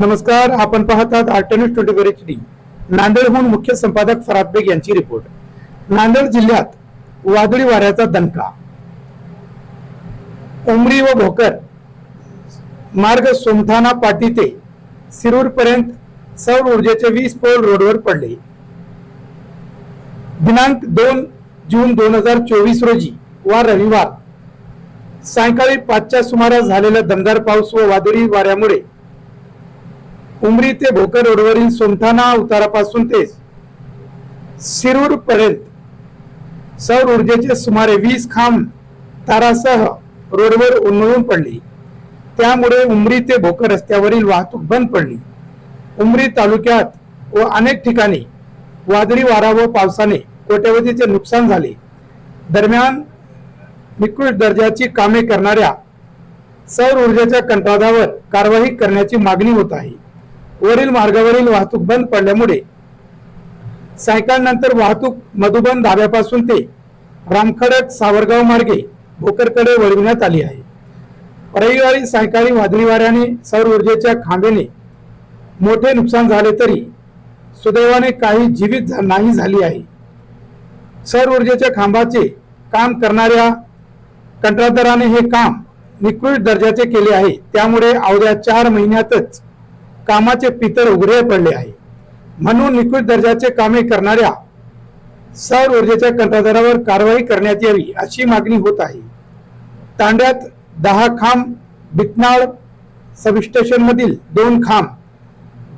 नमस्कार आपण पाहतात alternate twenty four H D नांदेडहून मुख्य संपादक फराद बेग यांची रिपोर्ट. नांदेड जिल्ह्यात वादळी वाऱ्याचा दणका. उमरी व भोकर मार्ग सोमथाना पाटी ते सिरूर पर्यंत सौर ऊर्जेचे वीस पोल रोडवर पडले. दिनांक दोन जून दोन हजार चोवीस रोजी वा रविवार सायंकाळी पाचच्या सुमारास झालेला दमदार पाऊस व वादळी वाऱ्यामुळे उमरी ते भोकर रोडवरील सोमठाणा उतारापासून ते शिरूर पर्यंत सौर ऊर्जेचे सुमारे वीस खांब तारासह रोडवर उन्मळून पडली. त्यामुळे उमरी ते भोकर रस्त्यावरील वाहतूक बंद पडली. उमरी तालुक्यात व अनेक ठिकाणी वादळी वारा व पावसाने कोट्यवधीचे नुकसान झाले. दरम्यान निकृष्ट दर्जाची कामे करणाऱ्या सौर ऊर्जेच्या कंत्राटावर कारवाई करण्याची मागणी होत आहे. वरील मार्गावरील वाहतूक बंद पडल्यामुळे सायकाळनंतर वाहतूक मधुबन धाब्यापासून ते रामखडक सावरगाव मार्गे भोकरकडे वळविण्यात आली आहे. रविवारी सायंकाळी वादळी वाऱ्याने सौर ऊर्जेच्या खांबेने मोठे नुकसान झाले तरी सुदैवाने काही जीवित नाही झाली आहे. सौर ऊर्जेच्या खांबाचे काम करणाऱ्या कंत्राटदाराने हे काम निकृष्ट दर्जाचे केले आहे. त्यामुळे अवघ्या चार महिन्यातच कामाचे पितर उघडे पडले आहे. म्हणून निकृष्ट दर्जाचे कामे करणाऱ्या सौर ऊर्जेच्या कंत्राटदारावर कारवाई करण्यात यावी अशी मागणी होत आहे. तांड्यात दहा खांब बिकनाळ सबस्टेशनमधील दोन खांब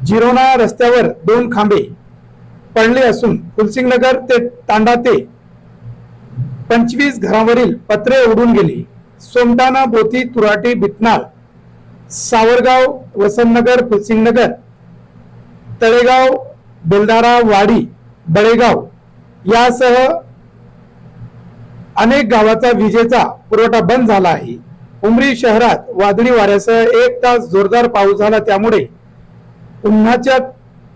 जिरोना रस्त्यावर दोन खांबे पडले असून फुलसिंगनगर ते तांडा ते पंचवीस घरावरील पत्रे उडून गेली. सोमटाणा बोती तुराटी बिकनाळ सावरगाव वसंतनगर फुलसिंगनगर तळेगाव बेलदारा वाडी बळेगाव यासह अनेक गावाचा विजेचा पुरवठा बंद झाला आहे. उमरी शहरात वादळी वाऱ्यासह एक तास जोरदार पाऊस झाला. त्यामुळे उन्हाच्या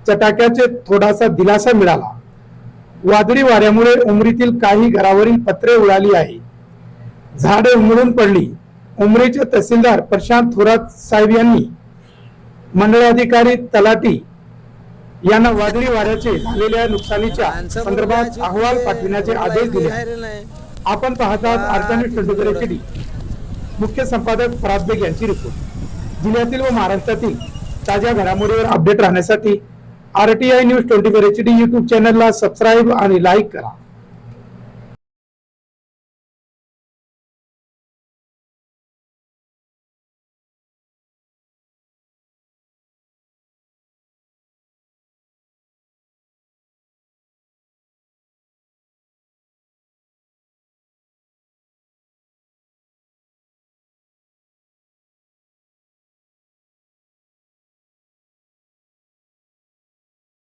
चटाक्याचे थोडासा दिलासा मिळाला. वादळी वाऱ्यामुळे उमरीतील काही घरावरील पत्रे उडाली आहे. झाडे उमळून पडली. उमरीचे तहसीलदार प्रशांत थोरात साहेब यांनी मंडळाधिकारी तलाटी यांना वादळी वाऱ्याचे झालेल्या नुकसानीच्या संदर्भात अहवाल पाठविण्याचे आदेश दिले. आपण पाहतात आर्टनिक ट्वेंटी मुख्य संपादक फराद बेग यांची रिपोर्ट. जिल्ह्यातील व महाराष्ट्रातील ताज्या घडामोडीवर अपडेट राहण्यासाठी R T I news twenty four H D YouTube चॅनलला सबस्क्राईब आणि लाईक करा.